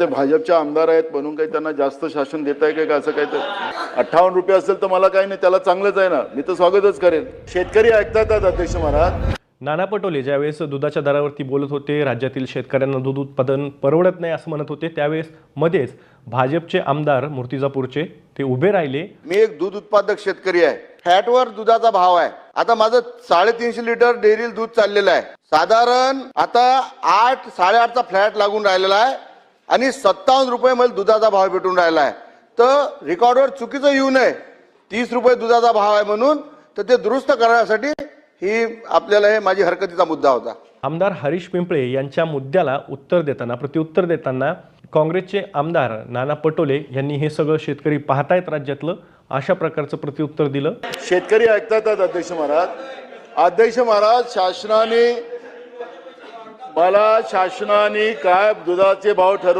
ते भाजपचे आमदार आहेत म्हणून काही त्यांना जास्त शासन देत आहे का असं काही तर. अठ्ठावन्न रुपये असेल तर मला काही नाही त्याला चांगलंच आहे ना. मी तर स्वागतच करेन. शेतकरी ऐकतात अध्यक्ष महाराज. नाना पटोले ज्यावेळेस दुधाच्या दरावरती बोलत होते राज्यातील शेतकऱ्यांना दूध उत्पादन परवडत नाही असं म्हणत होते त्यावेळेस मध्येच भाजपचे आमदार मूर्तिजापूरचे ते उभे राहिले. मी एक दूध उत्पादक शेतकरी आहे. फॅटवर दुधाचा भाव आहे. आता माझं साडेतीनशे लिटर डेअरी दूध चाललेलं आहे. साधारण आता आठ साडेआठचा फ्लॅट लागून राहिलेला आहे. आणि सत्तावन्न रुपये मला दुधाचा भाव भेटून राहिला आहे. तर रेकॉर्डवर चुकीचं येऊ नये. तीस रुपये दुधाचा भाव आहे म्हणून तर ते दुरुस्त करण्यासाठी ही आपल्याला हे माझी हरकतीचा मुद्दा होता. आमदार हरीश पिंपळे यांच्या मुद्द्याला उत्तर देताना प्रत्युत्तर देताना काँग्रेसचे आमदार नाना पटोले यांनी हे सगळं शेतकरी पाहतायत राज्यातलं अशा प्रकारचं प्रत्युत्तर दिलं. शेतकरी ऐकतात अध्यक्ष महाराज. अध्यक्ष महाराज शासनाने मला शासनाने काय दुधाचे भाव ठरव